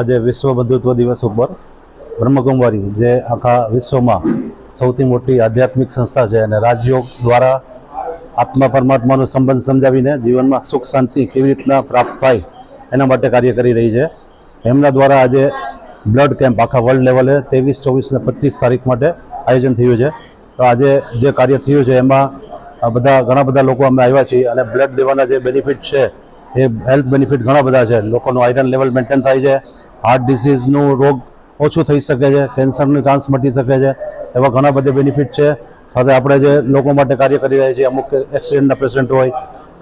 આજે વિશ્વ બંધુત્વ દિવસ ઉપર બ્રહ્મકુમારી જે આખા વિશ્વમાં સૌથી મોટી આધ્યાત્મિક સંસ્થા છે અને રાજયોગ દ્વારા આત્મા પરમાત્માનો સંબંધ સમજાવીને જીવનમાં સુખ, શાંતિ કેવી રીતના પ્રાપ્ત થાય એના માટે કાર્ય કરી રહી છે. એમના દ્વારા આજે બ્લડ કેમ્પ આખા વર્લ્ડ લેવલે ત્રેવીસ, ચોવીસ અને પચીસ તારીખ માટે આયોજન થયું છે. તો આજે જે કાર્ય થયું છે એમાં બધા ઘણા બધા લોકો અમે આવ્યા છીએ અને બ્લડ દેવાના જે બેનિફિટ છે, એ હેલ્થ બેનિફિટ ઘણા બધા છે. લોકોનું આયરન લેવલ મેન્ટેન થાય છે. હાર્ટ ડિસીઝનું રોગ ઓછું થઈ શકે છે, કેન્સરનો ચાન્સ મટી શકે છે, એવા ઘણા બધા બેનિફિટ છે. સાથે આપણે જે લોકો માટે કાર્ય કરી રહ્યા છીએ, અમુક એક્સિડન્ટના પેશન્ટ હોય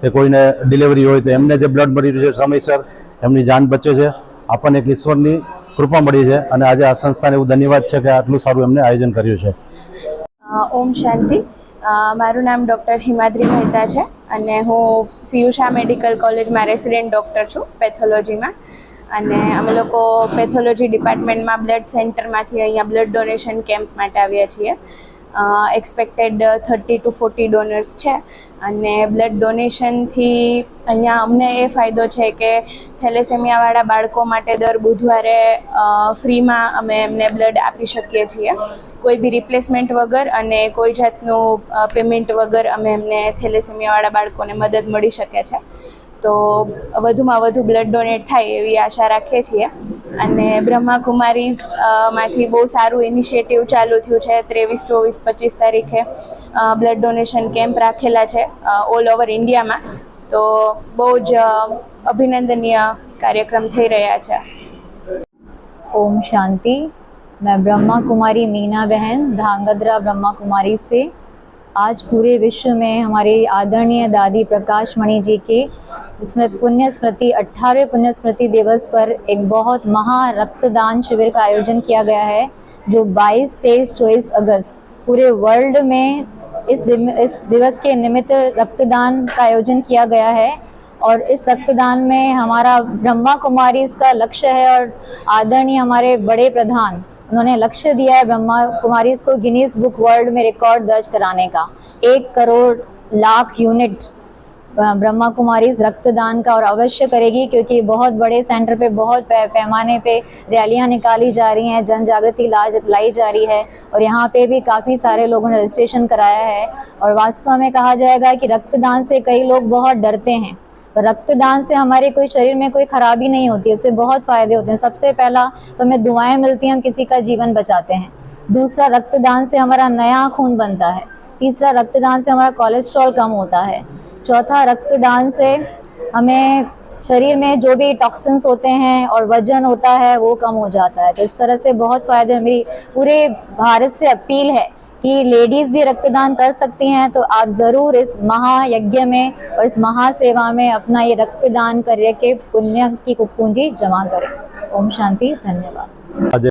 કે કોઈને ડિલિવરી હોય તો એમને જે બ્લડ મળી રહ્યું છે સમયસર, એમની જાન બચે છે. આપણને એક ઈશ્વરની કૃપા મળી છે અને આજે આ સંસ્થાને એવું ધન્યવાદ છે કે આટલું સારું એમને આયોજન કર્યું છે. ઓમ શાંતિ. મારું નામ ડૉક્ટર હિમાદ્રી મહેતા છે અને હું સિયુષા મેડિકલ કોલેજમાં રેસિડેન્ટ ડૉક્ટર છું, પેથોલોજીમાં. અને અમે લોકો પેથોલોજી ડિપાર્ટમેન્ટમાં બ્લડ સેન્ટરમાંથી અહીંયા બ્લડ ડોનેશન કેમ્પ માટે આવ્યા છીએ. Expected thirty to forty donors છે અને બ્લડ ડોનેશનથી અહીંયા અમને એ ફાયદો છે કે થેલેસેમિયાવાળા બાળકો માટે દર બુધવારે ફ્રીમાં અમે એમને બ્લડ આપી શકીએ છીએ. કોઈ બી રિપ્લેસમેન્ટ વગર અને કોઈ જાતનું પેમેન્ટ વગર અમે એમને થેલેસેમિયાવાળા બાળકોને મદદ મળી શકે છે. તો વધુમાં વધુ બ્લડ ડોનેટ થાય એવી આશા રાખીએ છીએ અને બ્રહ્માકુમારીઝ અ, માંથી બહુ સારું ઇનિશિયેટિવ ચાલુ થયું છે ત્રેવીસ ચોવીસ પચીસ તારીખે બ્લડ ડોનેશન કેમ્પ રાખેલા છે ઓલ ઓવર ઇન્ડિયામાં તો બહુ જ અ, અભિનંદનીય કાર્યક્રમ થઈ રહ્યા છે ओम शांति मैं ब्रह्मा कुमारी मीना बहन धांगध्रा ब्रह्मा कुमारी से आज पूरे विश्व में हमारे आदरणीय दादी प्रकाश मणि जी के स्मृत पुण्य स्मृति अट्ठारहवें पुण्य स्मृति दिवस पर एक बहुत महा रक्तदान शिविर का आयोजन किया गया है जो 22, 23, 24 अगस्त पूरे वर्ल्ड में इस इस दिवस के निमित्त रक्तदान का आयोजन किया गया है। और इस रक्तदान में हमारा ब्रह्मा कुमारी इसका लक्ष्य है और आदरणीय हमारे बड़े प्रधान उन्होंने लक्ष्य दिया है ब्रह्मा कुमारी को गिनीज बुक वर्ल्ड में रिकॉर्ड दर्ज कराने का। एक करोड़ लाख यूनिट ब्रह्मा कुमारी रक्तदान का और अवश्य करेगी क्योंकि बहुत बड़े सेंटर पे, बहुत पैमाने पे रैलियाँ निकाली जा रही हैं जन जागृति लाई जा रही है और यहाँ पे भी काफ़ी सारे लोगों ने रजिस्ट्रेशन कराया है और वास्तव में कहा जाएगा कि रक्तदान से कई लोग बहुत डरते हैं। रक्तदान से हमारे कोई शरीर में कोई खराबी नहीं होती इससे बहुत फ़ायदे होते हैं। सबसे पहला तो हमें दुआएँ मिलती हैं, हम किसी का जीवन बचाते हैं। दूसरा, रक्तदान से हमारा नया खून बनता है। तीसरा, रक्तदान से हमारा कोलेस्ट्रॉल कम होता है। चौथा, रक्तदान से हमें शरीर में जो भी टॉक्सिन्स होते हैं और वज़न होता है, वो कम हो जाता है। तो इस तरह से बहुत फ़ायदे मेरी पूरे भारत से अपील है कि लेडीज़ भी रक्तदान कर सकती हैं तो आप ज़रूर इस महायज्ञ में और इस महासेवा में अपना ये रक्तदान करके पुण्य की कुपूंजी जमा करें। ओम शांति, धन्यवाद।